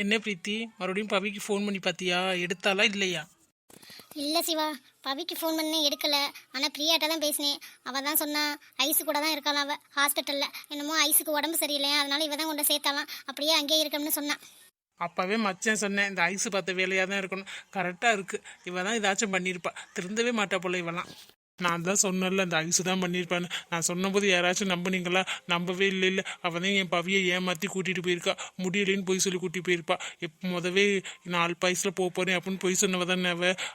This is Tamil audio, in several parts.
என்ன பிரீத்தி? மறுபடியும் பவிக்கு ஃபோன் பண்ணி பார்த்தியா எடுத்தாளா இல்லையா? இல்லை சிவா பவிக்கு ஃபோன் பண்ணேன் எடுக்கல. ஆனால் பிரியாட்ட தான் பேசினேன். அவள் தான் சொன்னா ஐஸு கூட தான் இருக்கலாம் அவள் ஹாஸ்பிட்டலில் என்னமோ ஐஸுக்கு உடம்பு சரியில்லையா? அதனால இவ தான் கொண்டு சேர்த்தாலாம் அப்படியே அங்கேயே இருக்கணும்னு சொன்னான் அப்போவே மச்சான் சொன்னேன் இந்த ஐஸ் பார்த்த வேலையாக தான் இருக்கணும். கரெக்டாக இருக்குது இவ தான் ஏதாச்சும் பண்ணியிருப்பா திருந்தவே மாட்டா போல இவெல்லாம். நான் தான் சொன்னேன்ல இந்த ஐசு தான் பண்ணியிருப்பான்னு. நான் சொன்னபோது யாராச்சும் நம்புனீங்களா? நம்பவே இல்லை இல்லை அவள் தான் என் பவியை ஏமாற்றி கூட்டிகிட்டு போயிருக்கா. முடியலைன்னு பொய் சொல்லி கூட்டி போயிருப்பா. இப்போ முதவே நாலு பைசில் போக போகிறேன் அப்படின்னு பொய் சொன்னவ தான்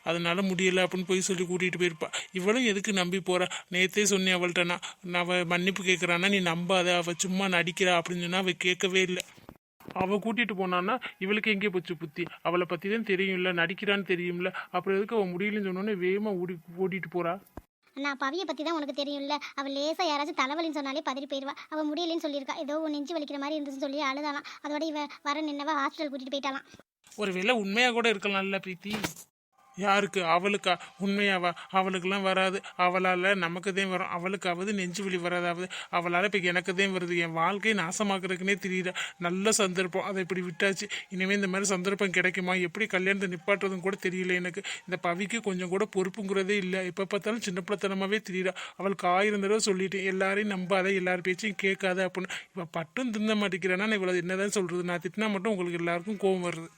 அதனால் முடியலை அப்படின்னு பொய் சொல்லி கூட்டிகிட்டு போயிருப்பா. இவளும் எதுக்கு நம்பி போகிறா நேத்தே சொன்னேன் அவள்கிட்ட நான். அவள் மன்னிப்பு கேட்குறான்னா நீ நம்பாத. அவள் சும்மா நடிக்கிறா அப்படின்னு சொன்னால் அவள் கேட்கவே இல்லை. அவள் கூட்டிகிட்டு போனான்னா இவளுக்கு எங்கே போச்சு புத்தி? அவளை பற்றி தான் தெரியும்ல. நடிக்கிறான்னு தெரியும்ல. அப்புறம் எதுக்கு அவள் முடியலன்னு சொன்னோன்னே வேகமாக ஓடி ஓடிட்டு போகிறா நான் பவியை பற்றி தான் உனக்கு தெரியும்ல. அவள் லேசாக யாராச்சும் தலைவலின்னு சொன்னாலே பதறி போயிடுவா அவள் முடியலைன்னு சொல்லியிருக்கா. ஏதோ உன் நெஞ்சு வலிக்கிற மாதிரி இருந்துச்சுன்னு சொல்லி அழுதாலாம் அதோட இவ வர நின்னவ ஹாஸ்பிட்டல் கூட்டிகிட்டு போயிட்டாலாம் ஒருவேளை உண்மையாக கூட இருக்கலாம்ல பிரீத்தி. யாருக்கு? அவளுக்கா? உண்மையாவா? அவளுக்கெல்லாம் வராது. அவளால் நமக்கு தான் வரும். அவளுக்காவது நெஞ்சு வலி வராதாவது. அவளால் இப்போ எனக்கு தான் வருது. என் வாழ்க்கையை நாசமாக்குறதுக்குனே தெரியல நல்ல சந்தர்ப்பம். அதை இப்படி விட்டாச்சு. இனிமேல் இந்த மாதிரி சந்தர்ப்பம் கிடைக்குமா? எப்படி கல்யாணத்தை நிப்பாட்டுறதும் கூட தெரியல எனக்கு. இந்த பவிக்கு கொஞ்சம் கூட பொறுப்புங்கிறதே இல்லை. எப்போ பார்த்தாலும் சின்ன பிள்ளைத்தனமாகவே தெரியல அவளுக்கு ஆயிரம் தடவை சொல்லிட்டேன். எல்லாரையும் நம்பாத எல்லார் பேச்சையும் கேட்காத அப்படின்னு. இப்போ பட்டும் தின்ன மாட்டேங்கிறேன்னா நான் இவ்வளோ என்னதான் சொல்கிறது நான் திட்டினா மட்டும் உங்களுக்கு எல்லாருக்கும் கோவம் வருது.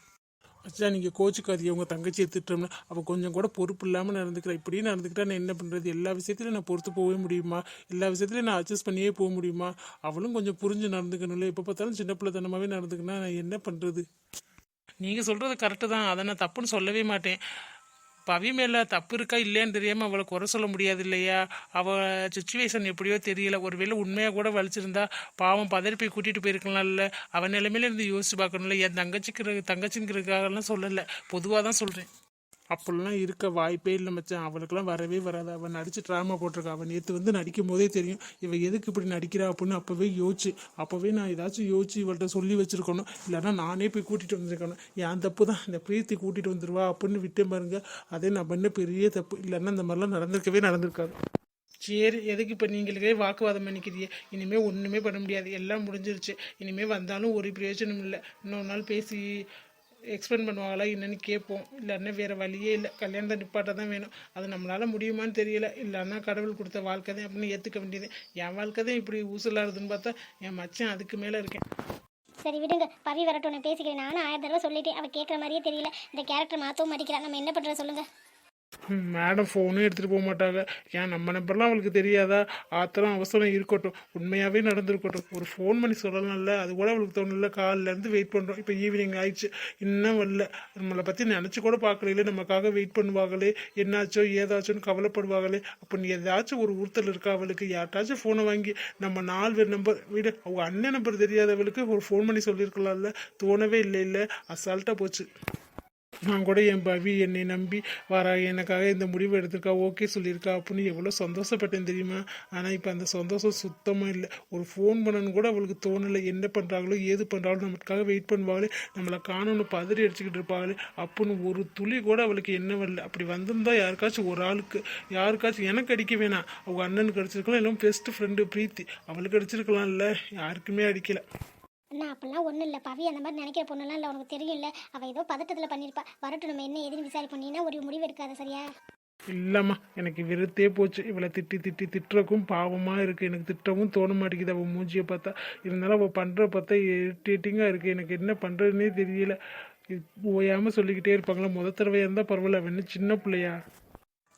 அச்சா நீங்கள் கோச்சுக்காதீங்க. உங்கள் தங்கச்சியை திட்டோம்னா அவள் கொஞ்சம் கூட பொறுப்பு இல்லாமல் நடந்துக்கிறா. இப்படியே நடந்துக்கிட்டா நான் என்ன பண்ணுறது எல்லா விஷயத்துலையும் நான் பொறுத்து போகவே முடியுமா? எல்லா விஷயத்துலையும் நான் அட்ஜஸ்ட் பண்ணியே போக முடியுமா? அவளும் கொஞ்சம் புரிஞ்சு நடந்துக்கணும்ல. எப்போ பார்த்தாலும் சின்ன பிள்ளைத்தனமாகவே நடந்துக்கினா நான் என்ன பண்ணுறது நீங்கள் சொல்கிறது கரெக்டு தான். அதை நான் தப்புன்னு சொல்லவே மாட்டேன். பவி மேலே தப்பு இருக்கா இல்லையான்னு தெரியாமல் அவளை குறை சொல்ல முடியாது இல்லையா? அவள் சுச்சுவேஷன் எப்படியோ தெரியல. ஒருவேளை உண்மையாக கூட வலிச்சிருந்தா பாவம் பதறி போய் கூட்டிகிட்டு போயிருக்கலாம்ல அவன் நிலைமையில இருந்து யோசிச்சு பார்க்கணும்ல. என் தங்கச்சிக்கு தங்கச்சிங்கிறதுக்காகலாம் சொல்லலை. பொதுவாக தான் சொல்கிறேன் அப்படிலாம் இருக்க வாய்ப்பே இல்லை மச்சான். அவளுக்கெல்லாம் வரவே வராது. அவன் நடித்து ட்ராமா போட்டிருக்கா. அவன் நேற்று வந்து நடிக்கும் போதே தெரியும். இவன் எதுக்கு இப்படி நடிக்கிறா அப்படின்னு அப்போவே யோசிச்சு. அப்போவே நான் ஏதாச்சும் யோசிச்சு இவள்கிட்ட சொல்லி வச்சுருக்கணும். இல்லைன்னா நானே போய் கூட்டிகிட்டு வந்திருக்கணும். என் தப்பு தான். இந்த பிரீத்தி கூட்டிகிட்டு வந்துருவா அப்படின்னு விட்டு பாருங்க. அதே நான் பண்ண பெரிய தப்பு. இல்லைன்னா இந்த மாதிரிலாம் நடந்திருக்கவே நடந்திருக்காது. சரி எதுக்கு இப்போ நீங்களுக்கே வாக்குவாதம் பண்ணிக்கிறீங்க? இனிமேல் ஒன்றுமே பண்ண முடியாது. எல்லாம் முடிஞ்சிருச்சு. இனிமேல் வந்தாலும் ஒரு பிரயோஜனம் இல்லை. இன்னொரு நாள் பேசி எக்ஸ்பிளைன் பண்ணுவாங்களா என்னென்னு கேட்போம். இல்லைன்னா வேறு வழியே இல்லை. கல்யாணத்தை நிப்பாட்ட தான் வேணும். அது நம்மளால் முடியுமான்னு தெரியல. இல்லைன்னா கடவுள் கொடுத்த வாழ்க்கை தான் அப்படின்னு ஏற்றுக்க வேண்டியது. என் வாழ்க்கை தான் இப்படி ஊசலாடுதுன்னு பார்த்தா என் மச்சான் அதுக்கு மேலே இருக்கேன். சரி விடுங்க. பவி வரட்டும். நான் பேசிக்கிறேன். நானும் ஆயிரம் தடவை சொல்லிட்டேன். அவள் கேட்குற மாதிரியே தெரியல. இந்த கேரக்டர் மாற்றவும் மாட்டிக்கிறா நம்ம என்ன பண்ணுறது சொல்லுங்கள் மேடம் ஃபோனும் எடுத்துகிட்டு போக மாட்டாங்க. ஏன் நம்ம நம்பர்லாம் அவளுக்கு தெரியாதா? ஆத்திரம் அவசரம் இருக்கட்டும். உண்மையாகவே நடந்திருக்கட்டும். ஒரு ஃபோன் பண்ணி சொல்லலாம்ல. அது கூட அவளுக்கு தோணல. காலிலேருந்து வெயிட் பண்ணுறோம் இப்போ ஈவினிங் ஆயிடுச்சு. இன்னும் வரல. நம்மளை பற்றி நினச்சி கூட பார்க்கல நமக்காக வெயிட் பண்ணுவாங்களே. என்னாச்சோ ஏதாச்சோன்னு கவலைப்படுவாங்களே. அப்போ நீ ஏதாச்சும் ஒரு உறுத்தல் இருக்கா அவளுக்கு? யார்ட்டாச்சும் ஃபோனை வாங்கி நம்ம நாலு பேர் நம்பர் விட. அவங்க அண்ணன் நம்பர் தெரியாதவளுக்கு ஒரு ஃபோன் பண்ணி சொல்லியிருக்கலாம்ல. தோணவே இல்லை இல்லை அசால்ட்டாக போச்சு. நான் கூட என் பவி என்னை நம்பி வரா எனக்காக இந்த முடிவு எடுத்திருக்கா? ஓகே சொல்லியிருக்கா. அப்படின்னு எவ்வளோ சந்தோஷப்பட்டேன் தெரியுமா? ஆனால் இப்போ அந்த சந்தோஷம் சுத்தமாக இல்லை. ஒரு ஃபோன் பண்ணணும்னு கூட அவளுக்கு தோணலை. என்ன பண்ணுறாங்களோ ஏது பண்ணுறாங்களோ நமக்காக வெயிட் பண்ணுவாங்களே நம்மளை காணொன்று பதறி அடிச்சுக்கிட்டு இருப்பாங்களே அப்படின்னு ஒரு துளி கூட அவளுக்கு என்ன வரல. அப்படி வந்திருந்தா யாருக்காச்சும் ஒரு ஆளுக்கு யாருக்காச்சும் எனக்கு அடிக்க வேணாம். அவங்க அண்ணனுக்கு அடிச்சிருக்கலாம். இல்லை பெஸ்ட் ஃப்ரெண்டு பிரீத்தி. அவளுக்கு அடிச்சிருக்கலாம்ல. யாருக்குமே அடிக்கலை. அண்ணா அப்படிலாம் ஒன்றும் இல்லை. பவி அந்த மாதிரி நினைக்கிற பொண்ணுலாம் இல்லை. உனக்கு தெரியும்ல. அவள் ஏதோ பதட்டத்தில் பண்ணியிருப்பா வரட்டும் நம்ம என்ன எதுன்னு விசாரிப்போம் நீனா ஒரு முடிவு எடுக்காத சரியா? இல்லைம்மா எனக்கு வெறுத்தே போச்சு. இவளை திட்டி திட்டி திட்டுறக்கும் பாவமாக இருக்குது எனக்கு திட்டவும் தோண மாட்டேங்குது. அவள் மூஞ்சியை பார்த்தா. இருந்தாலும் அவள் பண்ணுற பார்த்தா இரிட்டேட்டிங்காக இருக்குது எனக்கு என்ன பண்ணுறதுனே தெரியல. ஓயாமல் சொல்லிக்கிட்டே இருப்பாங்களா? முத தடவையாக இருந்தால் பரவாயில்ல. அவன் என்ன சின்ன பிள்ளையா?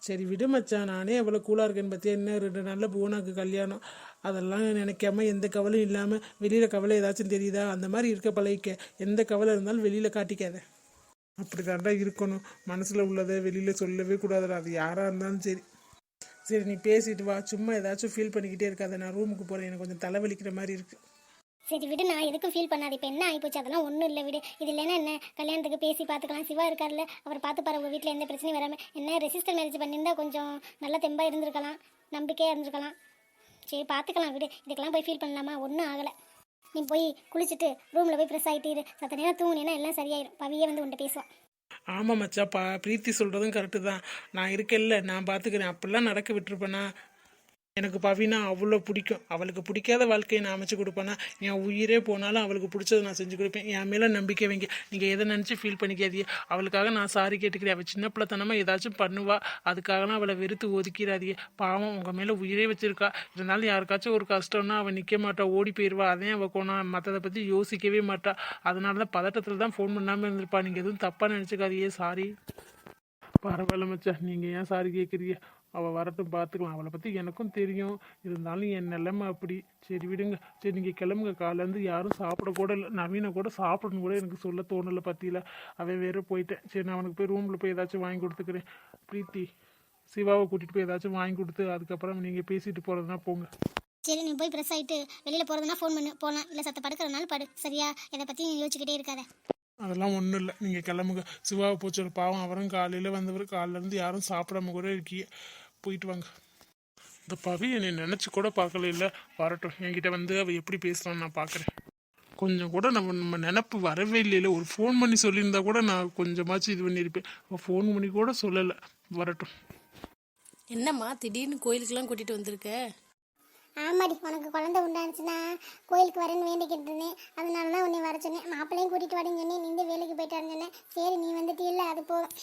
சரி விடு மச்சான் நானே எவ்வளோ கூலாக இருக்கேன்னு பார்த்தியா இன்னும் ரெண்டு நாளில் பூனாக்கு கல்யாணம். அதெல்லாம் நினைக்காம எந்த கவலையும் இல்லாமல் வெளியில் கவலை ஏதாச்சும் தெரியுதா? அந்த மாதிரி இருக்க பழகிக்க. எந்த கவலை இருந்தாலும் வெளியில் காட்டிக்காத. அப்படி தாண்டா இருக்கணும். மனசில் உள்ளதை வெளியில் சொல்லவே கூடாதுடா. அது யாராக இருந்தாலும் சரி. சரி நீ பேசிட்டு வா. சும்மா ஏதாச்சும் ஃபீல் பண்ணிக்கிட்டே இருக்காத. நான் ரூமுக்கு போகிறேன் எனக்கு கொஞ்சம் தலைவலிக்கிற மாதிரி இருக்குது சரி விடு நான் எதுக்கும் ஃபீல் பண்ணாது. இப்போ என்ன ஆகிப்போச்சு அதெல்லாம் ஒன்றும் இல்லை விடு. இது இல்லைன்னா என்ன? கல்யாணத்துக்கு பேசி பார்த்துக்கலாம் சிவா இருக்கார்ல அவர் பார்த்து பாரு உங்கள் வீட்டில் எந்த பிரச்சனையும் வராமல் என்ன ரெசிஸ்டர் மேரேஜ் பண்ணியிருந்தா கொஞ்சம் நல்ல தெம்பாக இருந்திருக்கலாம். நம்பிக்கையாக இருந்திருக்கலாம். சரி பார்த்துக்கலாம் விடு. இதுக்கெல்லாம் போய் ஃபீல் பண்ணலாமா? ஒன்றும் ஆகலை. நீ போய் குளிச்சுட்டு ரூமில் போய் ஃப்ரெஷ் ஆகிட்டு இரு. சத்த நேரம் தூங்கினா எல்லாம் சரியாயிடும் பவியே வந்து உன்ட்ட பேசுவான் ஆமாம் மச்சாப்பா பிரீத்தி சொல்கிறதும் கரெக்டு தான். நான் இருக்கேன்ல நான் பார்த்துக்கிறேன் அப்படிலாம் நடக்க விட்டுருப்பேனா? எனக்கு பவினா அவ்வளோ பிடிக்கும். அவளுக்கு பிடிக்காத வாழ்க்கையை நான் அமைச்சு கொடுப்பேன்னா என் உயிரே போனாலும் அவளுக்கு பிடிச்சதை நான் செஞ்சு கொடுப்பேன். என் மேலே நம்பிக்கை வைங்க. நீங்கள் எதை நினச்சி ஃபீல் பண்ணிக்காதீங்க. அவளுக்காக நான் சாரி கேட்டுக்கிறேன். அவள் சின்ன பிள்ளைத்தனமாக ஏதாச்சும் பண்ணுவா. அதுக்காகலாம் அவளை வெறுத்து ஒதுக்கிடாதீங்க. பாவம் உங்கள் மேலே உயிரே வச்சுருக்கா. இருந்தாலும் யாருக்காச்சும் ஒரு கஷ்டம்னா அவள் நிற்க மாட்டா ஓடி போயிடுவா அதையும் அவள் கோணா. மற்றதை பற்றி யோசிக்கவே மாட்டா. அதனால தான் பதட்டத்தில் தான் ஃபோன் பண்ணாமல் இருந்திருப்பா. நீங்கள் எதுவும் தப்பாக நினச்சிக்காதீங்க. சாரி பரவாயில்ல மச்சா நீங்கள் ஏன் சாரி கேட்குறீங்க அவள் வரட்டும் பார்த்துக்கலாம் அவளை பற்றி எனக்கும் தெரியும். இருந்தாலும் என் நிலைமை அப்படி. சரி விடுங்க. சரி நீங்கள் கிளம்புங்க. காலேருந்து யாரும் சாப்பிடக்கூட இல்லை. நவீனை கூட சாப்பிடணும் கூட எனக்கு சொல்ல தோணலை பற்றியில் அவன் வேறு போயிட்டேன். சரி நான் அவனுக்கு போய் ரூமில் போய் ஏதாச்சும் வாங்கி கொடுத்துக்கிறேன். பிரீத்தி சிவாவை கூட்டிகிட்டு போய் ஏதாச்சும் வாங்கி கொடுத்து அதுக்கப்புறம் நீங்கள் பேசிட்டு போகிறதுனா போங்க. சரி நீ போய் ப்ரெஸ் ஆகிட்டு வெளியில் போகிறதுனா ஃபோன் பண்ணு. போகலாம் இல்லை சத்த படுக்கிறனால படு. சரியா? இதை பற்றி யோசிச்சுக்கிட்டே இருக்காத. அதெல்லாம் ஒன்றும் இல்லை. நீங்கள் கிளம்புங்க. சிவாவை போச்சு பாவம். அவரும் காலையில் வந்தவர். காலிலேருந்து யாரும் சாப்பிடாம கூட இருக்கீங்க. போயிட்டு வாங்க. இந்த பவி என்னை நினச்சி கூட பார்க்கல இல்லை. வரட்டும். என்கிட்ட வந்து அவள் எப்படி பேசுகிறான்னு நான் பார்க்குறேன். கொஞ்சம் கூட நம்ம நம்ம நினப்பு வரவே இல்லையில. ஒரு ஃபோன் பண்ணி சொல்லியிருந்தா கூட நான் கொஞ்சமாச்சும் இது பண்ணியிருப்பேன். அவள் ஃபோன் பண்ணி கூட சொல்லலை. வரட்டும். என்னம்மா திடீர்னு கோயிலுக்கெல்லாம் கூட்டிகிட்டு வந்திருக்க? ஆமாடி உனக்கு குழந்தை உண்டானுச்சுன்னா கோயிலுக்கு வரேன்னு வேண்டிக்கிட்டு இருந்தேன். அதனால தான் உன்னை வர சொன்னேன். மாப்பிள்ளையும் கூட்டிகிட்டு வரேன்னு சொன்னேன். நீ வேலைக்கு போயிட்டு சொன்னேன். சரி நீ வந்துட்டு இல்லை அது போதும்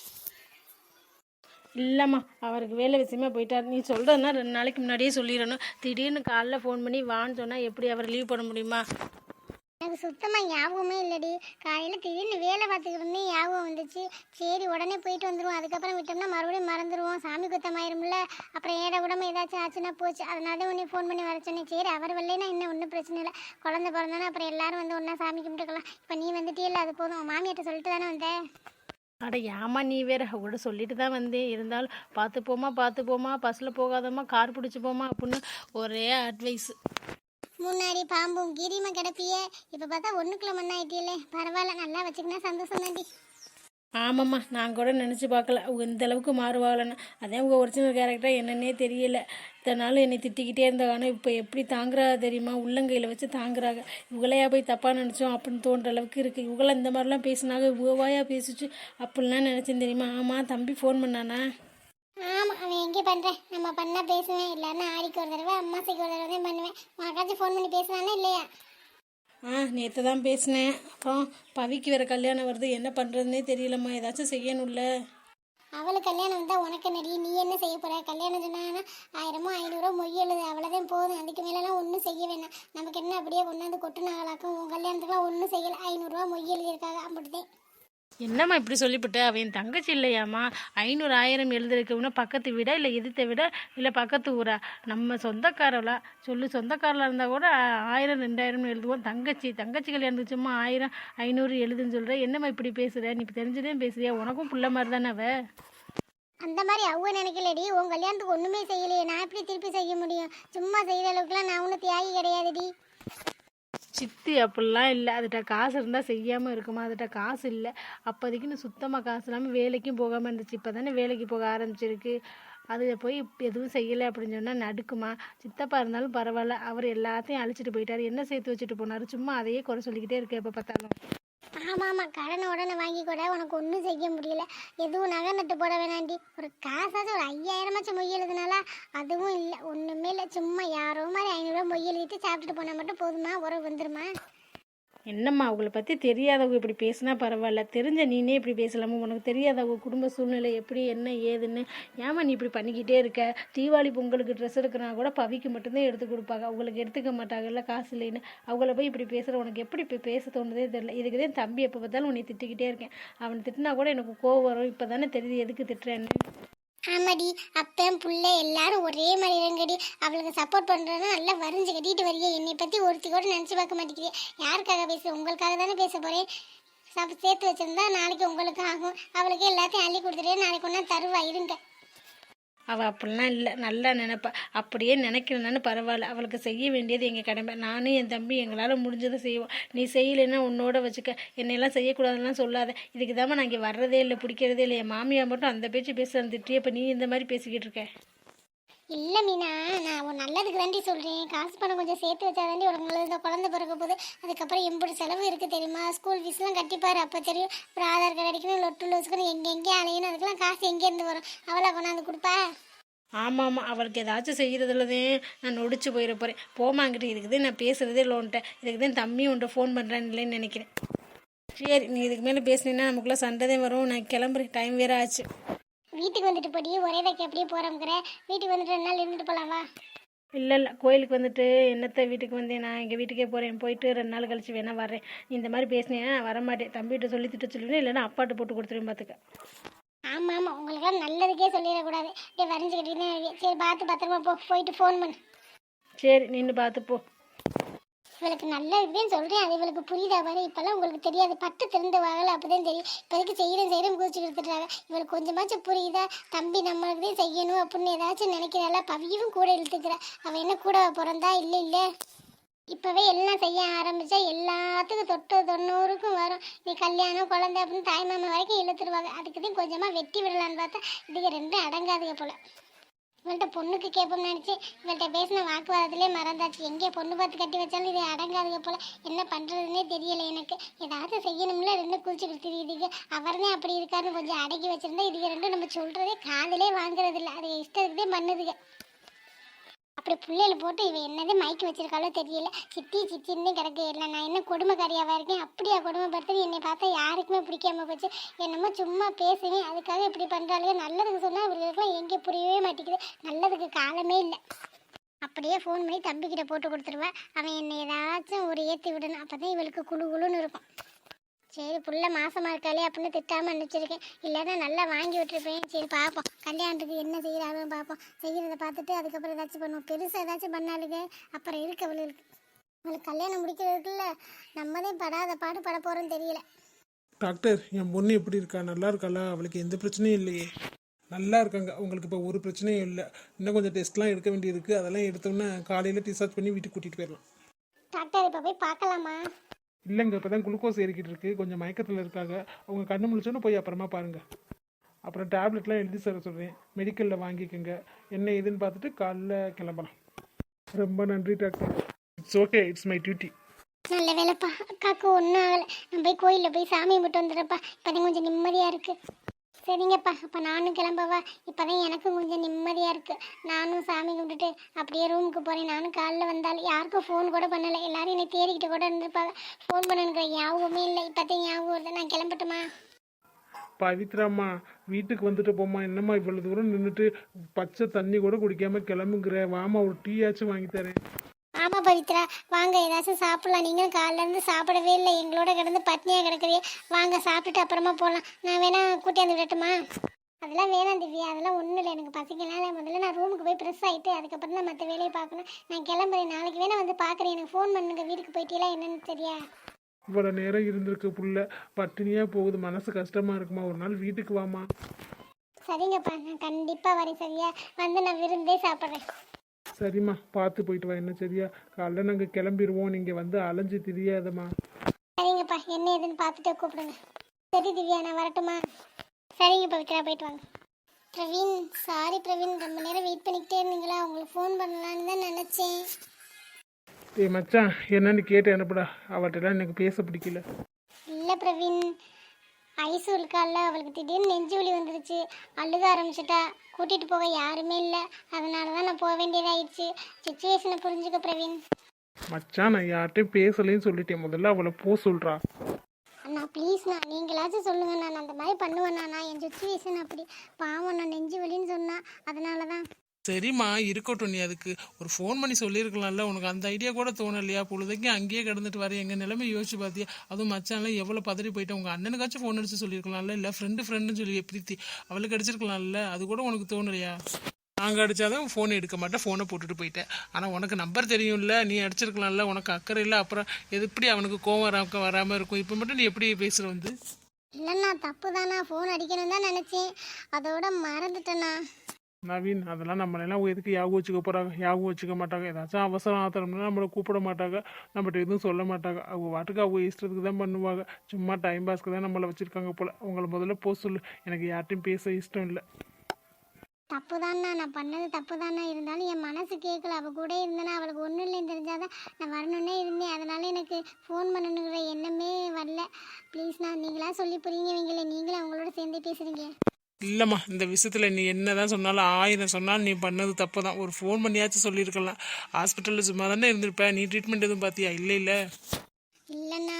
இல்லைம்மா அவருக்கு வேலை விஷயமா போயிட்டார். நீ சொல்கிறதுனா ரெண்டு நாளைக்கு முன்னாடியே சொல்லிடணும். திடீர்னு காலைல ஃபோன் பண்ணி வான்னு சொன்னால் எப்படி அவர் லீவ் பண்ண முடியுமா? எனக்கு சுத்தமாக ஞாபகமே இல்லடி. காலையில் திடீர்னு வேலை பார்த்துக்கிட்டு இருந்தேன் ஞாபகம் வந்துச்சு. சரி உடனே போயிட்டு வந்துடுவோம் அதுக்கப்புறம் விட்டோம்னா மறுபடியும் மறந்துடுவோம் சாமி குத்தமாயிரும்ல அப்புறம் ஏட உடம்பு ஏதாச்சும் ஆச்சுன்னா போச்சு. அதனால தான் உன்னை ஃபோன் பண்ணி வர சொன்னேன். சரி அவர் வரலைன்னா இன்னும் ஒன்றும் பிரச்சனை இல்லை. குழந்தை பிறந்தானே அப்புறம் எல்லாரும் வந்து ஒன்றா சாமி கும்பிட்டுக்கலாம். இப்போ நீ வந்துட்டே இல்லை அது போதும். உன் மாமியார்ட்ட சொல்லிட்டு தானே வந்தேன் அட ஏமா நீ வேற? கூட சொல்லிட்டு தான் வந்தேன். இருந்தாலும் பார்த்து போமா பார்த்து போமா பஸ்ஸில் போகாதம்மா கார் பிடிச்சி போமா அப்படின்னு ஒரே அட்வைஸ் முன்னாடி பாம்பும் கிரிமை கிடப்பியே? இப்போ பார்த்தா ஒன்றுக்குள்ள மண்ணாயிட்டியலே. பரவாயில்ல நல்லா வச்சுக்கினா சந்தோஷம் தாண்டி. ஆமாம்மா நான் கூட நினச்சி பார்க்கல. அவங்க இந்த அளவுக்கு மாறுவாங்கன்னு அதே உங்கள் ஒரிஜினல் கேரக்டர் என்னன்னே தெரியல. இத்தனை நாள் என்னை திட்டிக்கிட்டே இருந்தாங்க. ஆனால் இப்போ எப்படி தாங்குறா தெரியுமா? உள்ளங்கையில் வச்சு தாங்குறாங்க. இவங்களையா போய் தப்பாக நினச்சோம் அப்படின்னு தோன்ற அளவுக்கு இருக்குது இவங்களாம் இந்த மாதிரிலாம் பேசினாங்க. இவ்வளோவாயா பேசிச்சு அப்படிலாம் நினச்சேன் தெரியுமா? ஆமாம் தம்பி ஃபோன் பண்ணானா? ஆமாம் அவன் எங்கே பண்ணுறேன் நம்ம பண்ணால் பேசுவேன் இல்லைன்னா ஆடிக்கு ஒரு தடவை அம்மாசைக்கு ஒரு தடவை தான் பண்ணுவேன். உனக்காச்சும் ஃபோன் பண்ணி பேசுவானே இல்லையா? ஆ நேற்று தான் பேசினேன். அப்புறம் பவிக்கு வேறு கல்யாணம் வருது என்ன பண்ணுறதுனே தெரியலம்மா. ஏதாச்சும் செய்யணும்ல. அவளுக்கு கல்யாணம் வந்தால் உனக்கு நடி நீ என்ன செய்ய போற? கல்யாணம் சொன்னாங்கன்னா ஆயிரமோ ஐநூறுரூவா மொய் எழுது. அவ்வளோதான் போதும். அதுக்கு மேலெல்லாம் ஒன்றும் செய்ய வேணாம். நமக்கு என்ன அப்படியே கொண்டாந்து கொட்டுனாங்களாக்கும் உன் கல்யாணத்துக்குலாம் ஒன்றும் செய்யலை. ஐநூறுரூவா மொய் எழுதியிருக்காங்க. அப்படிதான் என்னம்மா இப்படி சொல்லிவிட்டு? அவன் என் தங்கச்சி இல்லையாம்மா? ஐநூறு ஆயிரம் எழுதிருக்கவனா பக்கத்து வீடா இல்லை எதிர்த்த வீடா இல்லை பக்கத்து ஊரா? நம்ம சொந்தக்காரவளா? சொல்லு சொந்தக்காரில் இருந்தால் கூட ஆயிரம் ரெண்டாயிரம் எழுதுவோம். தங்கச்சி தங்கச்சி கல்யாணம் சும்மா ஆயிரம் ஐநூறு எழுதுன்னு சொல்கிற என்னம்மா இப்படி பேசுகிற நீ இப்போ தெரிஞ்சதே பேசுறியா? உனக்கும் புள்ள மாதிரி தானே அவ? அந்த மாதிரி அவங்க நினைக்கலடி. உன் கல்யாணத்துக்கு ஒன்றுமே செய்யலையே. நான் எப்படி திருப்பி செய்ய முடியும்? சும்மா செய்கிற அளவுக்குலாம் நான் ஒன்றும் தியாகி கிடையாதுடி. சித்தி அப்படிலாம் இல்லை. அதுகிட்ட காசு இருந்தால் செய்யாமல் இருக்குமா? அதுகிட்ட காசு இல்லை. அப்போதைக்குன்னு சுத்தமாக காசு இல்லாமல் வேலைக்கும் போகாமல் இருந்துச்சு. இப்போ தானே வேலைக்கு போக ஆரம்பிச்சிருக்கு. அது போய் எதுவும் செய்யலை அப்படின்னு சொன்னால் நடுக்குமா? சித்தப்பா இருந்தாலும் பரவாயில்ல. அவர் எல்லாத்தையும் அழிச்சிட்டு போயிட்டார். என்ன சேர்த்து வச்சுட்டு போனார்? சும்மா அதையே குறை சொல்லிக்கிட்டே இருக்க எப்போ பார்த்தாலும். ஆமாம் ஆமாம் கடனை உடனே வாங்கி கூட. உனக்கு ஒன்றும் செய்ய முடியல. எதுவும் நகை நட்டு போட வேணாண்டி. ஒரு காசாச்சும் ஒரு ஐயாயிரமாச்சும் மொய் எழுதுனால? அதுவும் இல்லை ஒன்றுமே இல்லை. சும்மா யாரோ மாதிரி ஐநூறுரூவா மொய் எழுதிட்டு சாப்பிட்டுட்டு போனால் மட்டும் போதுமா? உறவு வந்துருமா? என்னம்மா அவங்கள பற்றி தெரியாதவங்க இப்படி பேசினா பரவாயில்ல. தெரிஞ்ச நீனே இப்படி பேசலாமா? உனக்கு தெரியாதவங்க குடும்ப சூழ்நிலை எப்படி என்ன ஏதுன்னு. ஏமா நீ இப்படி பண்ணிக்கிட்டே இருக்க? தீபாவளி பொங்கலுக்கு ட்ரெஸ் எடுக்கிறனா கூட பவிக்கு மட்டும்தான் எடுத்து கொடுப்பாங்க. அவங்களுக்கு எடுத்துக்க மாட்டாங்கல்ல காசு இல்லைன்னு. அவங்கள போய் இப்படி பேசுகிற உனக்கு எப்படி இப்போ பேச தோணுதே தெரியல. இதுக்கு தான் தம்பி எப்போ பார்த்தாலும் உன்னை திட்டிக்கிட்டே இருக்கேன். அவன் திட்டினா கூட எனக்கு கோவம் வரும். இப்போ தானே தெரியுது எதுக்கு திட்டுறேன்னு. ஆமாடி அப்பன் புள்ள எல்லாரும் ஒரே மாதிரி இறங்கடி அவளுக்கு சப்போர்ட் பண்ணுறதுனா நல்லா வரைஞ்சு கட்டிட்டு வரியே. என்னை பற்றி ஒருத்தி கூட நினச்சி பார்க்க மாட்டேங்கிறீ. யாருக்காக பேச? உங்களுக்காக தானே பேச போகிறேன் சப் சேர்த்து வச்சிருந்தா நாளைக்கு உங்களுக்கு ஆகும். அவளுக்கு எல்லாத்தையும் அள்ளி கொடுத்துட்டே நாளைக்கு ஒன்றா தருவா இருங்க. அவள் அப்படிலாம் இல்லை. நல்லா நினைப்பா. அப்படியே நினைக்கிறனாலும் பரவாயில்ல. அவளுக்கு செய்ய வேண்டியது எங்கள் கடமை. நானும் என் தம்பி எங்களால் முடிஞ்சதை செய்வோம். நீ செய்யலைன்னா உன்னோட வச்சுக்க. என்னையெல்லாம் செய்யக்கூடாதுலாம் சொல்லாத. இதுக்கு தான் நான் இங்கே வர்றதே இல்லை பிடிக்கிறதே இல்லை. என் மாமியார் மட்டும் அந்த பேச்சு பேசுகிறேன் திட்டியே இப்போ நீ இந்த மாதிரி பேசிக்கிட்டு இருக்க? இல்லை மீனா நான் ஒரு நல்லதுக்கு தாண்டி சொல்கிறேன் காசு பணம் கொஞ்சம் சேர்த்து வச்சா தாண்டி உனக்கு நல்லது இந்த குழந்தை பிறக்க போது அதுக்கப்புறம் எம்பது செலவு இருக்குது தெரியுமா? ஸ்கூல் ஃபீஸ்லாம் கட்டிப்பார். அப்போ தெரியும் அப்புறம் ஆதார் கார்டு அடிக்கணும் லொட்டு லோசுக்கணும் எங்கே எங்கே அலையணும். அதுக்கெல்லாம் காசு எங்கேருந்து வரும்? அவளை கொண்டாந்து கொடுப்பா. ஆமாம் ஆமாம் அவளுக்கு ஏதாச்சும் செய்கிறதுலதான் நான் நொடிச்சு போயிட போகிறேன் போமாங்கிட்ட இருக்குது நான் பேசுகிறதே லோன்ட்ட இதுக்கு தான் தம்பி உன்ட்ட ஃபோன் பண்ணுறேன் இல்லைன்னு நினைக்கிறேன். சரி நீ இதுக்கு மேலே பேசுனீங்கன்னா நமக்குள்ளே சண்டை வரும். நான் கிளம்புறேன் டைம் வேறு ஆச்சு. வீட்டுக்கு வந்துட்டு போடி ஒரே வைக்க அப்படியே போகிறோங்கிற வீட்டுக்கு வந்துட்டு ரெண்டு நாள் இருந்துட்டு போகலாவா இல்லை இல்லை கோயிலுக்கு வந்துட்டு என்னத்த வீட்டுக்கு வந்தேன் நான் எங்கள் வீட்டுக்கே போகிறேன் போயிட்டு ரெண்டு நாள் கழிச்சு வேணா வரேன் இந்த மாதிரி பேசினேன்னா வரமாட்டேன். தம்பிகிட்ட சொல்லி திட்ட சொல்லுவேன் இல்லைன்னா அப்பாட்ட போட்டு கொடுத்துருவேன் பார்த்துக்க ஆமாம் ஆமாம் உங்களுக்கெல்லாம் நல்லதுக்கே சொல்லிடக்கூடாது. அப்படியே வரைஞ்சிக்கிட்டே சரி பார்த்து பத்திரமா போ போயிட்டு ஃபோன் பண்ணு. சரி நின்று பார்த்து போ. இவளுக்கு நல்ல இதுன்னு சொல்கிறேன் அது இவளுக்கு புரியுதா பாரு? இப்போல்லாம் உங்களுக்கு தெரியாது. பட்டு திறந்து வாங்கல அப்பதான் தெரியும். இப்போதைக்கு செய்கிறேன் செய்கிறேன் குதிச்சு கொடுத்துட்றாங்க இவளுக்கு கொஞ்சமாச்சும் புரியுதா? தம்பி நம்மளுக்கு தான் செய்யணும் அப்படின்னு ஏதாச்சும் நினைக்கிறாளா? பவியும் கூட இழுத்துக்கிறா. அவள் என்ன கூட பிறந்தா? இல்லை இல்லை. இப்போவே எல்லாம் செய்ய ஆரம்பித்தா எல்லாத்துக்கும் தொட்டு தொண்ணூறுக்கும் வரும். நீ கல்யாணம் குழந்தை அப்படின்னு தாய் மாமா வரைக்கும் இழுத்துருவாங்க. அதுக்கு தான் கொஞ்சமாக வெட்டி விடலான்னு பார்த்தா இதுக்கு ரெண்டும் அடங்காதுங்க போல். இவள்கிட்ட பொண்ணுக்கு கேட்போம்னு நினச்சி இவள்கிட்ட பேசின வாக்குவாதத்திலே மறந்தாச்சு. எங்கே பொண்ணு பார்த்து கட்டி வச்சாலும் இது அடங்காதுங்க போல. என்ன பண்ணுறதுனே தெரியல எனக்கு. ஏதாவது செய்யணும்ல ரெண்டு குளிச்சு கொடுத்துருக்குதுங்க அவர்தான் அப்படி இருக்காருன்னு கொஞ்சம் அடக்கி வச்சுருந்தா இதுக்கு ரெண்டும் நம்ம சொல்கிறதே காதலே வாங்குறதில்ல. அது இஷ்டத்துக்கு பண்ணுதுங்க. அப்படி புள்ளையில போட்டு இவன் என்னதே மைக்கு வச்சிருக்காளோ தெரியல. சித்தி சித்தின்னு கிடக்கு. இல்லை நான் என்ன கொடுமைக்காரியாவா இருக்கேன்? அப்படியா கொடுமைப்படுத்தி என்னை பார்த்தா யாருக்குமே பிடிக்காம போச்சு. என்னமோ சும்மா பேசுவேன். அதுக்காக இப்படி பண்ணுறாளுங்க நல்லதுக்கு சொன்னால் இவர்களுக்குலாம் எங்கே புரியவே மாட்டேங்குது. நல்லதுக்கு காலமே இல்லை. அப்படியே ஃபோன் பண்ணி தம்பிக்கிட்ட போட்டு கொடுத்துருவேன் அவன் என்னை ஏதாச்சும் ஒரு ஏற்றி விடணும். அப்போ தான் இவளுக்கு குழு குழுன்னு இருக்கும். சரி புள்ள மாசமா இருக்காளே அப்படின்னு திட்டாம நினச்சிருக்கேன். இல்லைன்னா நல்லா வாங்கி விட்டுருப்பேன். சரி பார்ப்போம் கல்யாணத்துக்கு என்ன செய்கிறாலும் பார்ப்போம் செய்கிறத பார்த்துட்டு அதுக்கப்புறம் ஏதாச்சும் பண்ணுவோம். பெருசாக ஏதாச்சும் பண்ணாளுங்க. அப்புறம் இருக்கு அவளுக்கு. அவளுக்கு கல்யாணம் முடிக்கிறதுக்குள்ள நம்ம தான் படாத பாடு பட போகிறோன்னு தெரியல. டாக்டர் என் பொண்ணு எப்படி இருக்கா? நல்லா இருக்காளா? அவளுக்கு எந்த பிரச்சனையும் இல்லையே. நல்லா இருக்காங்க. அவங்களுக்கு இப்போ ஒரு பிரச்சனையும் இல்லை. இன்னும் கொஞ்சம் டெஸ்ட்லாம் எடுக்க வேண்டியிருக்கு. அதெல்லாம் எடுத்தோன்னே காலையில் டிஸ்சார்ஜ் பண்ணி வீட்டுக்கு கூட்டிகிட்டு போயிடலாம் டாக்டர் இப்போ போய் பார்க்கலாமா? இல்லைங்க இப்போ தான் குளுக்கோஸ் ஏறிக்கிட்டு இருக்கு கொஞ்சம் மயக்கத்தில் இருக்காங்க. அவங்க கண்ணு முழிச்சோன்னு போய் அப்புறமா பாருங்கள் அப்புறம் டேப்லெட்லாம் எழுதி சார் சொல்கிறேன் மெடிக்கலில் வாங்கிக்கோங்க. என்ன ஏதுன்னு பார்த்துட்டு காலைல கிளம்பலாம். ரொம்ப நன்றி doctor. It's okay it's my duty நல்ல வேலைப்பா. அக்காவுக்கு ஒன்றும் ஆகலை. நான் போய் கோயிலில் போய் சாமி கும்பிட்டு வந்துடுறப்பா இப்போ கொஞ்சம் நிம்மதியாக இருக்குது சரிங்கப்பா அப்போ நானும் கிளம்பவா? இப்போதான் எனக்கும் கொஞ்சம் நிம்மதியாக இருக்குது நானும் சாமி கும்பிட்டுட்டு அப்படியே ரூமுக்கு போகிறேன் நானும் காலைல வந்தாலும் யாருக்கும் ஃபோன் கூட பண்ணலை. எல்லாரும் என்னை தேடிக்கிட்டு கூட இருந்திருப்பாங்க. ஃபோன் பண்ணுங்கிற ஞாபகமே இல்லை. இப்போதான் ஞாபகம் வருது. நான் கிளம்பட்டுமா? பவித்ராம்மா வீட்டுக்கு வந்துட்டு போம்மா. என்னம்மா இவ்வளோ தூரம் நின்றுட்டு பச்சை தண்ணி கூட குடிக்காம கிளம்புங்கிற. வாமா ஒரு டீயாச்சும் வாங்கி தரேன். ஆமாம் பவித்ரா வாங்க ஏதாச்சும் சாப்பிடலாம். நீங்களும் காலைல இருந்து சாப்பிடவே இல்லை. எங்களோட கிடந்து பட்னியாக கிடக்குறீ வாங்க சாப்பிட்டுட்டு அப்புறமா போகலாம் நான் வேணா கூட்டியாந்து விடட்டுமா? அதெல்லாம் வேணாம் திவ்யா. அதெல்லாம் ஒன்றும் இல்லை. எனக்கு பசிக்கனால முதல்ல நான் ரூமுக்கு போய் ப்ரெஸ் ஆகிட்டு அதுக்கப்புறம் தான் மற்ற வேலையை பார்க்கணும். நான் கிளம்புறேன். நாளைக்கு வேணா வந்து பார்க்குறேன். எனக்கு ஃபோன் பண்ணுங்க. வீட்டுக்கு போயிட்டீங்களா என்னன்னு தெரியா? இவ்வளோ நேரம் இருந்திருக்கு புள்ள. பட்டினியாக போகுது. மனசு கஷ்டமாக இருக்குமா? ஒரு நாள் வீட்டுக்கு வாமா சரிங்கப்பா. நான் கண்டிப்பாக வரேன் சரியா? வந்து நான் விருந்தே சாப்பிட்றேன். சரிம்மா பார்த்து போயிட்டு வா என்ன சரியா? காலைல நாங்கள் கிளம்பிடுவோம் நீங்கள் வந்து அலைஞ்சு தெரியாதம்மா. சரிங்கப்பா என்ன ஏதுன்னு பார்த்துட்டு கூப்பிடுங்க. சரி திவ்யா நான் வரட்டுமா சரிங்க பவித்ரா போயிட்டு வாங்க. பிரவீன் சாரி பிரவீன் ரொம்ப நேரம் வெயிட் பண்ணிக்கிட்டே இருந்தீங்களா? உங்களுக்கு ஃபோன் பண்ணலான்னு தான் நினச்சேன். ஏய் மச்சான் என்னன்னு கேட்டு அனுப்புடா. அவட்டெல்லாம் எனக்கு பேச பிடிக்கல. இல்லை பிரவீன் ஐசு இருக்கால அவளுக்கு திடீர்னு நெஞ்சு வலி வந்துருச்சு. அழுக ஆரம்பிச்சிட்டா. கூட்டிகிட்டு போக யாருமே இல்லை. அதனால தான் நான் போக வேண்டியதாயிடுச்சு. சுச்சுவேஷனை புரிஞ்சுக்க பிரவீன். மச்சான் நான் யார்கிட்டையும் பேசலைன்னு சொல்லிட்டேன். முதல்ல அவளை போ சொல்கிறா அண்ணா ப்ளீஸ்ண்ணா நீங்களாச்சும் சொல்லுங்க நான் அந்த மாதிரி பண்ணுவேண்ணா நான் என் சுச்சுவேஷன் அப்படி. பாவம் நான் நெஞ்சு வலின்னு சொன்னா. அதனால தான் சரிம்மா இருக்கட்டும் நீ அதுக்கு ஒரு ஃபோன் பண்ணி சொல்லியிருக்கலாம்ல. உனக்கு அந்த ஐடியா கூட தோணலையா? பொழுதுக்கு அங்கேயே கிடந்துட்டு வர? எங்கள் நிலைமை யோசிச்சு பார்த்தியா அதுவும் மச்சான்லாம் எவ்வளோ பதறி போயிட்டேன் உங்கள் அண்ணனுக்காச்சும் ஃபோன் அடிச்சு சொல்லியிருக்கலாம்ல. இல்லை ஃப்ரெண்டு ஃப்ரெண்டுன்னு சொல்லி பிரீத்தி அவளுக்கு அடிச்சிருக்கலாம்ல. அது கூட உனக்கு தோணலையா? நாங்கள் அடித்தாதான் ஃபோன் எடுக்க மாட்டேன். ஃபோனை போட்டுட்டு போயிட்டேன். ஆனால் உனக்கு நம்பர் தெரியும்ல. நீ அடிச்சிருக்கலாம்ல. உனக்கு அக்கறை இல்லை. அப்புறம் எப்படி அவனுக்கு கோவம் வராம வராமல் இருக்கும்? இப்போ மட்டும் நீ எப்படி பேசுகிற வந்து? இல்லைண்ணா தப்பு தானா ஃபோன் அடிக்கணும் தான் நினச்சேன். அதோட மறந்துட்டேண்ணா நவீன் அதெல்லாம் நம்மளெல்லாம் எதுக்கு யாகம் வச்சுக்க போகிறாங்க யாகம் வச்சுக்க மாட்டாங்க. ஏதாச்சும் அவசரம் ஆத்திரம்னா நம்மளை கூப்பிட மாட்டாங்க. நம்மகிட்ட எதுவும் சொல்ல மாட்டாங்க. அவங்க வாட்டுக்கு அவங்க இஷ்டத்துக்கு தான் பண்ணுவாங்க. சும்மா டைம் பாஸ்க்கு தான் நம்மளை வச்சுருக்காங்க போல். உங்களை முதல்ல போக சொல்லு. எனக்கு யார்ட்டையும் பேச இஷ்டம் இல்லை. தப்பு தானே நான் பண்ணது தப்பு தானே இருந்தாலும் என் மனசு கேட்கல. அவள் கூட இருந்தேன்னா அவளுக்கு ஒன்றும் இல்லைன்னு தெரிஞ்சாதான் நான் வரணுன்னே இருந்தேன். அதனால எனக்கு ஃபோன் பண்ணணுங்கிற எண்ணமே வரல. ப்ளீஸ்ண்ணா நீங்களாக சொல்லி புரியுங்க வைங்களேன் நீங்களே அவங்களோட சேர்ந்து பேசுகிறீங்க இல்லைம்மா இந்த விஷயத்தில் நீ என்னதான் சொன்னாலும் ஆயிரம் சொன்னாலும் நீ பண்ணது தப்பு தான் ஒரு ஃபோன் பண்ணியாச்சும் சொல்லியிருக்கலாம். ஹாஸ்பிட்டலில் சும்மா தானே இருந்திருப்ப. நீ ட்ரீட்மெண்ட் எதுவும் பார்த்தியா இல்லை இல்லை. இல்லைண்ணா.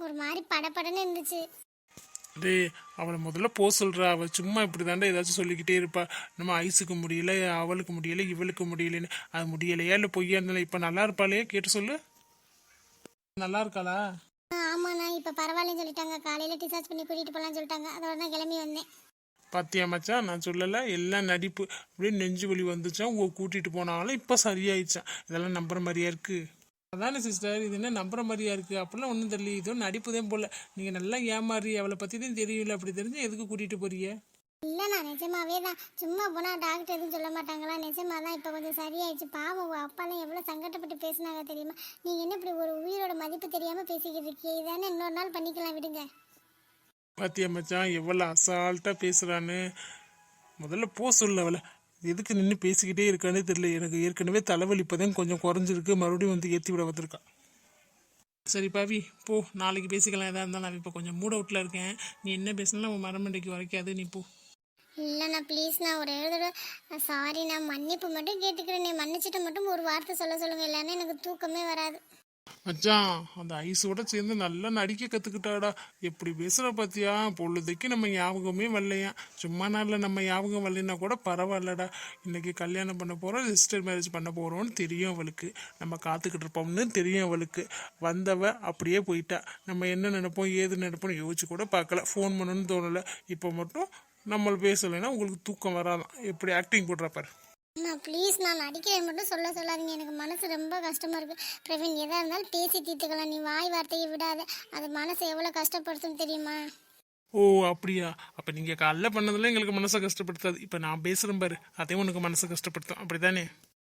ஒரு மாதிரி படபடன்னு இருந்துச்சு. டேய் அவளை முதல்ல போ சொல்கிறா அவள் சும்மா இப்படி தாண்டா ஏதாச்சும் சொல்லிக்கிட்டே இருப்பா. நம்ம ஐஸுக்கு முடியல அவளுக்கு முடியல இவளுக்கு முடியலன்னு. அது முடியலையா? இல்லை பொய்யா இருந்தாலும் இப்போ நல்லா இருப்பாளே? கேட்டு சொல்லு. நல்லா இருக்காளா? ஆமாண்ணா இப்போ பரவாயில்லன்னு சொல்லிட்டாங்க. காலையில் டிசார்ஜ் பண்ணி கூட்டிகிட்டு போகலான்னு சொல்லிட்டாங்க. அதோட தான் கிளம்பி வந்தேன். பாத்தியா மச்சான்? நான் சொல்லலை எல்லாம் நடிப்பு. அப்படியே நெஞ்சு வலி வந்துச்சான் உங்க கூட்டிட்டு போனாலும் இப்போ சரியாயிடுச்சான் இதெல்லாம் நம்புற மாதிரியா இருக்கு? அதானே சிஸ்டர் இது என்ன நம்புற மாதிரியா இருக்கு? அப்படிலாம் ஒன்றும் தெரியல. இதோ நடிப்பு தான் போல. நீங்க நல்லா ஏமாறி அவளை பத்தி தான் தெரியல அப்படி தெரிஞ்சு எதுக்கு கூட்டிட்டு போறீங்க? இல்லைண்ணா நிஜமாவே தான். சும்மா போனால் டாக்டர் எதுவும் சொல்ல மாட்டாங்களா? நிஜமாக தான் இப்போ கொஞ்சம் சரியாயிடுச்சு. பாவம் உங்கள் அப்பாலாம் எவ்வளோ சங்கடப்பட்டு பேசினாங்க தெரியுமா? நீங்கள் என்ன இப்படி ஒரு உயிரோட மதிப்பு தெரியாமல் பேசிக்கிட்டு இருக்கீங்க இதானே இன்னொரு நாள் பண்ணிக்கலாம் விடுங்க. பாத்தியா மச்சான் எவ்வளோ அசால்ட்டாக பேசுகிறான்னு முதல்ல போ சொல்ல அவளை. எதுக்கு நின்று பேசிக்கிட்டே இருக்கானே தெரியல. எனக்கு ஏற்கனவே தலைவலி இப்போதான் கொஞ்சம் குறைஞ்சிருக்கு. மறுபடியும் வந்து ஏற்றி விட வந்திருக்கான் சரி பாவி போ. நாளைக்கு பேசிக்கலாம். எதாக இருந்தாலும் நான் இப்போ கொஞ்சம் மூட் அவுட்டில் இருக்கேன். நீ என்ன பேசினாலும் உன் மரமண்டைக்கு வரைக்காது நீ போ. இல்லைண்ணா ப்ளீஸ் நான் ஒரு எழுதோட சாரி நான் மன்னிப்பு மட்டும் கேட்டுக்கிறேன். நீ மன்னிச்சிட்டு மட்டும் ஒரு வார்த்தை சொல்ல சொல்லுங்க. இல்லைன்னா எனக்கு தூக்கமே வராது. மச்சான் அந்த ஐஸோட சேர்ந்து நல்லா நடிக்க கத்துக்கிட்டாடா. எப்படி பேசுற பாத்தியா? பொழுதைக்கு நம்ம ஞாபகமே வரலையா? சும்மா நாள்ல நம்ம ஞாபகம் வரலைன்னா கூட பரவாயில்லடா. இன்னைக்கு கல்யாணம் பண்ண போறோம் ரிஜிஸ்டர் மேரேஜ் பண்ண போறோம்னு தெரியும் அவளுக்கு. நம்ம காத்துக்கிட்டு இருப்போம்னு தெரியும் அவளுக்கு. வந்தவ அப்படியே போயிட்டா. நம்ம என்ன நினைப்போம் ஏது நினைப்போம் யோசிச்சு கூட பார்க்கல. ஃபோன் பண்ணணும்னு தோணலை. இப்போ மட்டும் நம்மள பேசலைன்னா உங்களுக்கு தூக்கம் வராதான் எப்படி ஆக்டிங் போடுறா பாரு. நான் ப்ளீஸ் நான் நடிக்கிறேன் மட்டும் சொல்ல சொல்லாதீங்க. எனக்கு மனசு ரொம்ப கஷ்டமாக இருக்குது பிரவீன் எதாக இருந்தாலும் பேசி தீர்த்துக்கலாம். நீ வாய் வார்த்தையை விடாத. அது மனசை எவ்வளோ கஷ்டப்படுத்தும் தெரியுமா? ஓ அப்படியா? அப்ப நீங்க காலைல பண்ணதுல எங்களுக்கு மனசை கஷ்டப்படுத்தாது. இப்ப நான் பேசுறேன் பாரு. அதே உனக்கு மனசை கஷ்டப்படுத்தும். அப்படிதானே?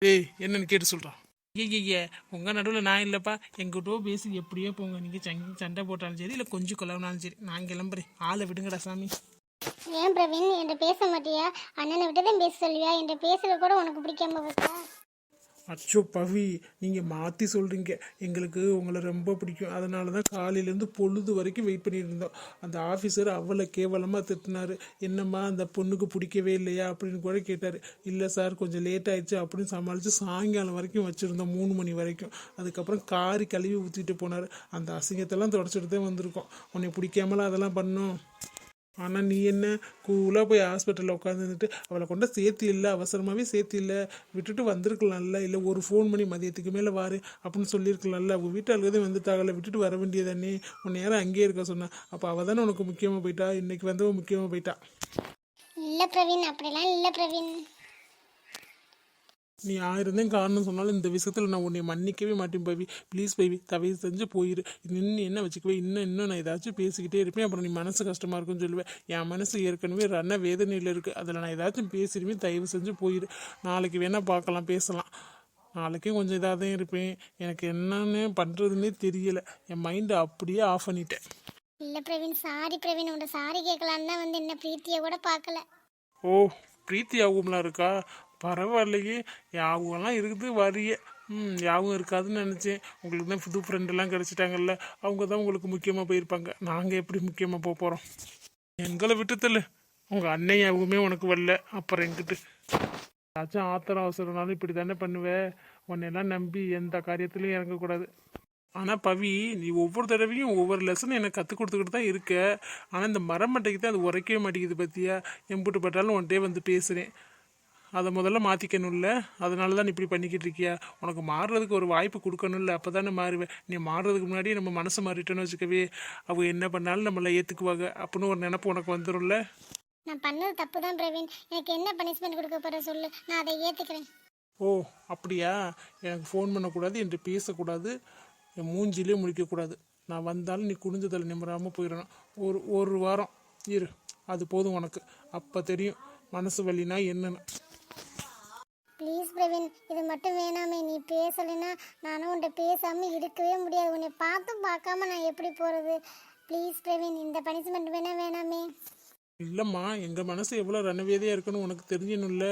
ஏய் என்னன்னு கேட்டு சொல்றான் ஐய உங்க நடுவில் நான் இல்லப்பா. எங்கிட்டோ பேசி எப்படியோ போங்க. நீங்க சங்க சண்டை போட்டாலும் சரி இல்லை கொஞ்சம் கொலவினாலும் சரி. நான் கிளம்புறேன். ஆளை விடுங்கடா சாமி. ஏன் பிரவீன் என்கிட்ட பேச மாட்டியா? அண்ணனை விட்டு தான் பேச சொல்லியா என்கிட்ட பேசுறது கூட உனக்கு பிடிக்காம போச்சா? அச்சோ பவி நீங்கள் மாற்றி சொல்கிறீங்க எங்களுக்கு உங்களை ரொம்ப பிடிக்கும். அதனால தான் காலையிலேருந்து பொழுது வரைக்கும் வெயிட் பண்ணிட்டு இருந்தோம். அந்த ஆஃபீஸர் அவ்வளோ கேவலமாக திட்டினார். என்னம்மா அந்த பொண்ணுக்கு பிடிக்கவே இல்லையா? அப்படின்னு கூட கேட்டார். இல்லை சார் கொஞ்சம் லேட் ஆயிடுச்சு அப்படின்னு சமாளித்து சாயங்காலம் வரைக்கும் வச்சுருந்தோம் மூணு மணி வரைக்கும். அதுக்கப்புறம் காரி கழுவி ஊற்றிட்டு போனார். அந்த அசிங்கத்தெல்லாம் தொடச்சிட்டு தான் வந்திருக்கோம். உன்னை பிடிக்காமலாம் அதெல்லாம் பண்ணோம். ஆனால் நீ என்ன கூலாக போய் ஹாஸ்பிட்டலில் உட்காந்துட்டு அவளை கொண்ட சேர்த்து இல்லை அவசரமாகவே சேர்த்து இல்லை விட்டுட்டு வந்திருக்கலாம்ல இல்லை ஒரு ஃபோன் பண்ணி மதியத்துக்கு மேலே வாரு அப்படின்னு சொல்லியிருக்கலாம்ல அவங்க வீட்டாளுக்கு தான் வந்துட்டாங்கல்ல விட்டுட்டு வர வேண்டியதானே உன் நேரம் அங்கேயே இருக்க சொன்னான் அப்போ அவள் தானே உனக்கு முக்கியமாக போயிட்டா? இன்றைக்கி வந்தவன் முக்கியமாக போயிட்டா? இல்லை பிரவீன் அப்படிலாம் இல்லை பிரவீன். நீ ஆயிரம் தான் காரணம் சொன்னாலும் இந்த விஷயத்தில் நான் உன்னை மன்னிக்கவே மாட்டேன் பவி. ப்ளீஸ் பவி தயவு செஞ்சு போயிரு. நின்று என்ன வச்சுக்கவே? இன்னும் இன்னும் நான் ஏதாச்சும் பேசிக்கிட்டே இருப்பேன். அப்புறம் நீ மனசு கஷ்டமாக இருக்குன்னு சொல்லுவேன் என் மனசு ஏற்கனவே ரன்ன வேதனையில் இருக்குது அதில் நான் ஏதாச்சும் பேசிடுவேன். தயவு செஞ்சு போயிரு. நாளைக்கு வேணால் பார்க்கலாம் பேசலாம். நாளைக்கே கொஞ்சம் இதாக தான் இருப்பேன். எனக்கு என்னன்னு பண்ணுறதுன்னே தெரியல. என் மைண்டை அப்படியே ஆஃப் பண்ணிட்டேன். இல்லை பிரவீன். சாரி பிரவீன். உன்னை சாரி கேட்கலான்னு தான் வந்து என்ன பிரீத்தியை கூட பார்க்கல. ஓ பிரீத்தி யாகும்லாம் இருக்கா? பரவாயில்லையே. யாவெல்லாம் இருக்குது வரிய. ம் யாவும் இருக்காதுன்னு நினச்சேன். உங்களுக்கு தான் புது ஃப்ரெண்டெல்லாம் கிடச்சிட்டாங்கல்ல. அவங்க தான் உங்களுக்கு முக்கியமாக போயிருப்பாங்க. நாங்கள் எப்படி முக்கியமாக போக போகிறோம் எங்களை விட்டுத்தல் உங்கள் அண்ணன் யாவுமே உனக்கு வரல. அப்புறம் எங்கிட்டு ஏதாச்சும் ஆத்திரம் அவசரம்னாலும் இப்படி தானே பண்ணுவேன் உன்னெல்லாம் நம்பி எந்த காரியத்துலையும் இறங்கக்கூடாது. ஆனால் பவி நீ ஒவ்வொரு தடவையும் ஒவ்வொரு லெசனும் எனக்கு கற்றுக் கொடுத்துக்கிட்டு தான் இருக்க. ஆனால் இந்த மரம் மட்டைக்கு தான் அது உரைக்கவே மாட்டேங்குது பற்றியா எம்புட்டு பட்டாலும் ஒன்டே வந்து பேசுகிறேன் அதை முதல்ல மாற்றிக்கணும்ல அதனால தான் இப்படி பண்ணிக்கிட்டு இருக்கியா? உனக்கு மாறுறதுக்கு ஒரு வாய்ப்பு கொடுக்கணும்ல. அப்போ தானே மாறுவேன். நீ மாறுறதுக்கு முன்னாடி நம்ம மனசை மாறிட்டோன்னு வச்சுக்கவே அவங்க என்ன பண்ணாலும் நம்மளை ஏற்றுக்குவாங்க அப்படின்னு ஒரு நினப்பு உனக்கு வந்துடும்ல நான் பண்ணது தப்பு தான் பிரவீன். எனக்கு என்ன பனிஷ்மெண்ட் கொடுக்க போற சொல்லு. நான் அதை ஏற்றுக்கிறேன் ஓ அப்படியா? எனக்கு ஃபோன் பண்ணக்கூடாது என்கிட்ட பேசக்கூடாது என் மூஞ்சிலே முழிக்கக்கூடாது. நான் வந்தாலும் நீ குனிஞ்சதில் நிம்மறாமல் போயிடணும். ஒரு ஒரு வாரம் இரு. அது போதும் உனக்கு. அப்போ தெரியும் மனசு வலினா என்னன்னு. ப்ளீஸ் பிரவீன் இது மட்டும் வேணாமே நீ பேசலைன்னா நானும் உன்கிட்ட பேசாமல் இருக்கவே முடியாது. உன்னை பார்த்தும் பார்க்காம நான் எப்படி போகிறது ப்ளீஸ் பிரவீன் இந்த பனிஷ்மெண்ட் வேணா வேணாமே. இல்லைம்மா எங்கள் மனசு எவ்வளோ ரணவேதியாக இருக்குன்னு உனக்கு தெரியணும்ல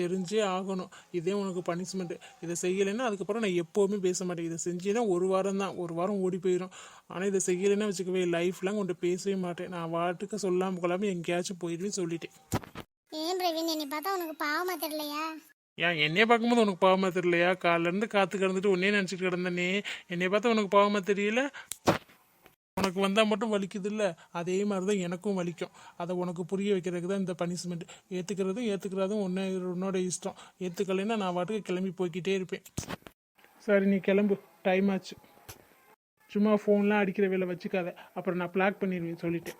தெரிஞ்சே ஆகணும். இதே உனக்கு பனிஷ்மெண்ட் இதை செய்யலைன்னா அதுக்கப்புறம் நான் எப்போவுமே பேச மாட்டேன். இதை செஞ்சேன்னா ஒரு வாரம் தான். ஒரு வாரம் ஓடி போயிடும் ஆனால் இதை செய்யலைன்னா வச்சுக்கவே லைஃப்லாம் கொண்டு பேசவே மாட்டேன். நான் வாட்டுக்கு சொல்லாமல் கொள்ளாமல் எங்கேயாச்சும் போயிடுவேன் சொல்லிட்டேன். ஏன் பிரவீன் என்னை பார்த்தா உனக்கு பாவமா தெரியலையா? ஏன் என்னைய பார்க்கும்போது உனக்கு பாவமாக தெரியலையா? காலிலேருந்து காற்று கிடந்துட்டு உன்னே நினச்சிட்டு கிடந்தனே என்னைய பார்த்தா உனக்கு பாவமாக தெரியல. உனக்கு வந்தால் மட்டும் வலிக்குது இல்லை அதே மாதிரி தான் எனக்கும் வலிக்கும். அதை உனக்கு புரிய வைக்கிறதுக்கு தான் இந்த பனிஷ்மெண்ட் ஏற்றுக்கிறதும் ஏற்றுக்கிறதும் ஒன்று உன்னோட இஷ்டம். ஏற்றுக்கலைன்னா நான் வாட்டுக்கு கிளம்பி போய்கிட்டே இருப்பேன். சரி நீ கிளம்பு. டைம் ஆச்சு. சும்மா ஃபோன்லாம் அடிக்கிற வேலை வச்சுக்காத. அப்புறம் நான் பிளாக் பண்ணிடுவேன் சொல்லிட்டேன்.